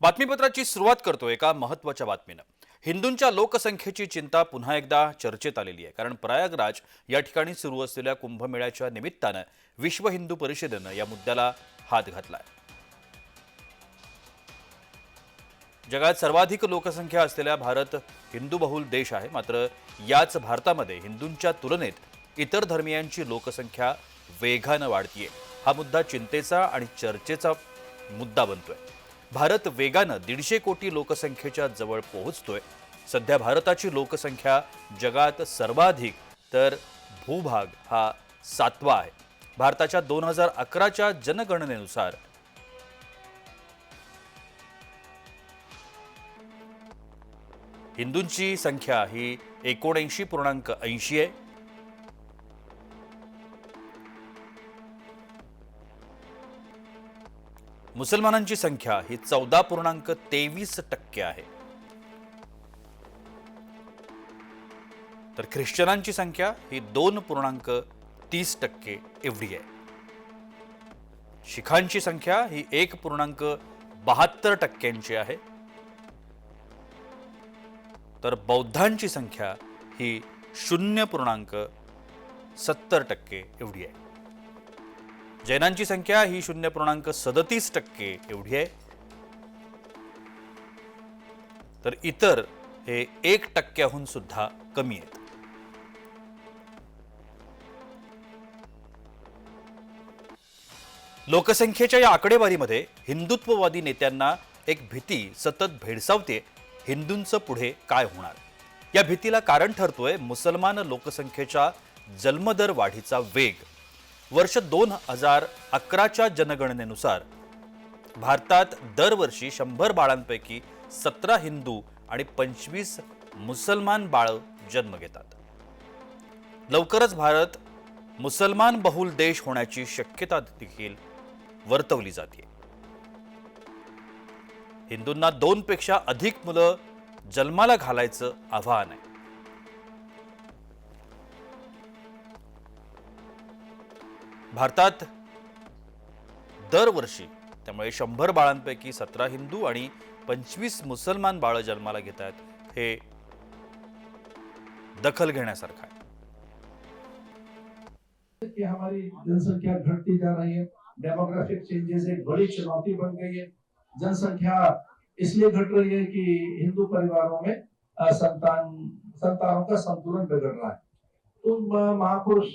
बातमीपत्राची सुरुवात करतो एका महत्त्वाच्या बातमीनं. हिंदूंच्या लोकसंख्येची चिंता पुन्हा एकदा चर्चेत आलेली आहे. कारण प्रयागराज या ठिकाणी सुरू असलेल्या कुंभमेळ्याच्या निमित्तानं विश्व हिंदू परिषदेनं या मुद्द्याला हात घातला जगात सर्वाधिक लोकसंख्या असलेला भारत हिंदू बहुल देश आहे. मात्र याच भारतामध्ये हिंदूंच्या तुलनेत इतर धर्मियांची लोकसंख्या वेगानं वाढतीये. हा मुद्दा चिंतेचा आणि चर्चेचा मुद्दा बनतोय. भारत वेगानं दीडशे कोटी लोकसंख्येच्या जवळ पोहोचतोय. सध्या भारताची लोकसंख्या जगात सर्वाधिक तर भूभाग हा सातवा आहे. भारताच्या दोन हजार अकराच्या जनगणनेनुसार. हिंदूंची संख्या ही एकोणऐंशी पूर्णांक ऐंशी आहे. मुसलमानांची संख्या ही चौदा पूर्णांक तेवीस टक्के आहे. तर ख्रिश्चनांची संख्या ही दोन पूर्णांक तीस टक्के एवढी आहे. शिखांची संख्या ही एक पूर्णांक बहात्तर टक्क्यांची आहे. तर बौद्धांची संख्या ही शून्य पूर्णांक सत्तर टक्के एवढी आहे. जैनांची संख्या ही शून्य पूर्णांक सदतीस टक्के एवढी आहे. तर इतर हे एक टक्क्याहून सुद्धा कमी आहेत. लोकसंख्येच्या या आकडेवारीमध्ये हिंदुत्ववादी नेत्यांना एक भीती सतत भेडसावते हिंदूंचं पुढे काय होणार? या भीतीला कारण ठरतोय मुसलमान लोकसंख्येच्या जन्मदर वाढीचा वेग. वर्ष दोन हजार अकराच्या जनगणनेनुसार भारतात दरवर्षी शंभर बाळांपैकी सतरा हिंदू आणि पंचवीस मुसलमान बाळ जन्म घेतात. लवकरच भारत मुसलमान बहुल देश होण्याची शक्यता देखील वर्तवली जाते. हिंदूंना दोनपेक्षा अधिक मुलं जन्माला घालायचं आव्हान आहे. भारतात दरवर्षी त्यामुळे शंभर बाळांपैकी सतरा हिंदू आणि पंचवीस मुसलमान बाळं जन्माला घेत आहेत हे दखल घेण्यासारखं आहे. कि हमारी जनसंख्या घटती जा रही है डेमोग्राफिक चेंजेस एक बड़ी चुनौती बन गई है। जनसंख्या इसलिए घट रही है कि हिंदू परिवारों में संतान संतानों का संतुलन बिगड़ रहा है। तो महापुरुष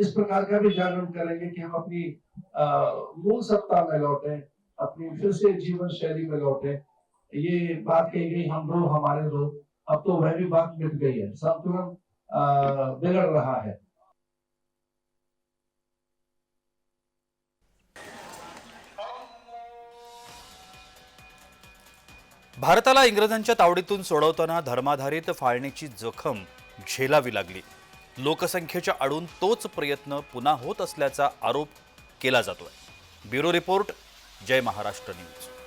इस प्रकार का भी जागरण करेंगे कि हम अपनी मूल सत्ता में लौटे अपनी फिर से जीवन शैली में लौटे। ये बात कही गई हम दो हमारे दो। अब तो वह भी बात मिट गई है। संतुलन बिगड़ रहा है। भारताला इंग्रजांच्या तावडीतून सोडवताना धर्माधारित फाळणीची जखम झेलावी लागली. लोकसंख्येच्या आडून तोच प्रयत्न पुन्हा होत असल्याचा आरोप केला जातोय. Bureau report Jai Maharashtra news.